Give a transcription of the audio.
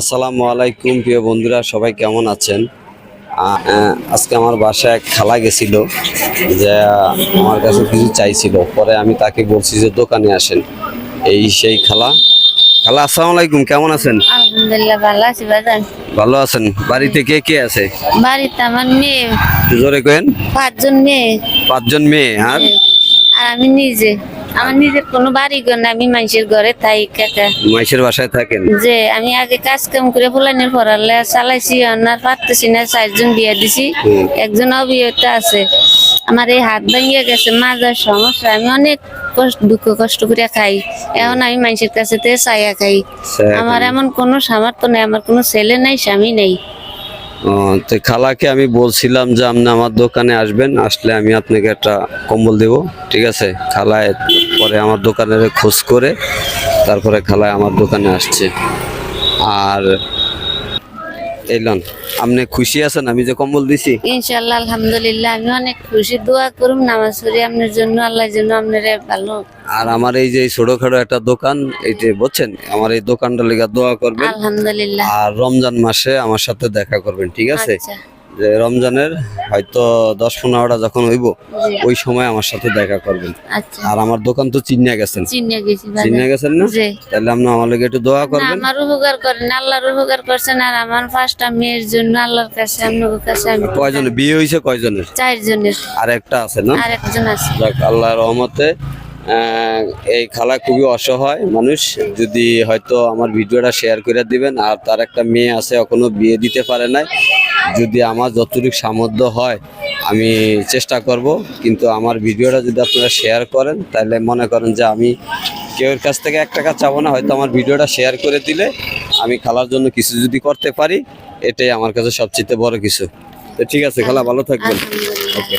আসসালামু আলাইকুম প্রিয় বন্ধুরা সবাই কেমন আছেন? আজকে আমার বাসায় এক খালা গেছিল যে আমার কাছে কিছু চাইছিল। পরে আমি তাকে বলছি যে দোকানে আসেন। এই সেই খালা। খালা আসসালামু আলাইকুম কেমন আছেন? আলহামদুলিল্লাহ ভালো আছি বাজান। ভালো আছেন। বাড়িতে কে কে আছে? বাড়িতে আমার মেয়ে। জোরে কেন পাঁচজন মেয়ে। পাঁচজন মেয়ে আর আর আমি নিজে। আমার নিজের কোনো বাড়ি ঘর না আমি মানুষের ঘরে তাই কাকা মাইশের বাসায় থাকেন? যে আমি আগে কাজ কাম করে ফুলানির পড়ালে চালাইছি আর পারতেছি না চারজন বিয়ে দিছি। একজন অবিয়ত আছে। আমার এই হাত ভাঙিয়ে গেছে মাজার সমস্যা। আমি অনেক কষ্ট দুঃখ কষ্ট করে খাই। এখন আমি মানুষের কাছে তে চাইয়া খাই। আমার এমন কোনো সামর্থ্য নেই আমার কোনো ছেলে নাই স্বামী নেই। তো খালাকে আমি বলছিলাম যে আপনি আমার দোকানে আসবেন, আসলে আমি আপনাকে একটা কম্বল দেব, ঠিক আছে? খালায় পরে আমার দোকানের খোঁজ করে তারপরে খালায় আমার দোকানে আসছে। আর এলন আপনি খুশি আছেন আমি যে কম্বল দিছি? ইনশাল্লাহ আলহামদুলিল্লাহ, আমি অনেক খুশি। দোয়া করুম নামাজ পড়ি, আপনার জন্য আল্লাহ জন্য আপনার ভালো আর আমার এই যে ছোটখাটো একটা দোকান এই যে বুঝছেন আমার এই দোকানটা লেগে দোয়া করবেন। আলহামদুলিল্লাহ। আর রমজান মাসে আমার সাথে দেখা করবেন ঠিক আছে? আচ্ছা। যে রমজানের হয়তো দশ পনেরোটা যখন হইব ওই সময় আমার সাথে দেখা করবেন। আচ্ছা। আর আমার দোকান তো চিনিয়া গেছেন। চিনিয়া। গেছেন না? তাহলে আপনি আমার লগে একটু দোয়া করবেন। আমার উপকার করেন আল্লাহর উপকার করছেন আর আমার পাঁচটা মেয়ের জন্য আল্লাহর কাছে আপনার কাছে আমি কয়জনের? বিয়ে হয়েছে কয়জনের? চারজনের। আর একটা আছে না? আর একজন আছে। যাক আল্লাহ রহমতে এই খালা খুবই অসহায় মানুষ। যদি হয়তো আমার ভিডিওটা শেয়ার করে দিবেন আর তার একটা মেয়ে আছে এখনও বিয়ে দিতে পারে নাই। যদি আমার যতটুকু সামর্থ্য হয় আমি চেষ্টা করব। কিন্তু আমার ভিডিওটা যদি আপনারা শেয়ার করেন তাহলে মনে করেন যে আমি কেউর কাছ থেকে এক টাকা চাবো না। হয়তো আমার ভিডিওটা শেয়ার করে দিলে আমি খালার জন্য কিছু যদি করতে পারি এটাই আমার কাছে সবচেয়ে বড় কিছু। তো ঠিক আছে খালা ভালো থাকবেন। ওকে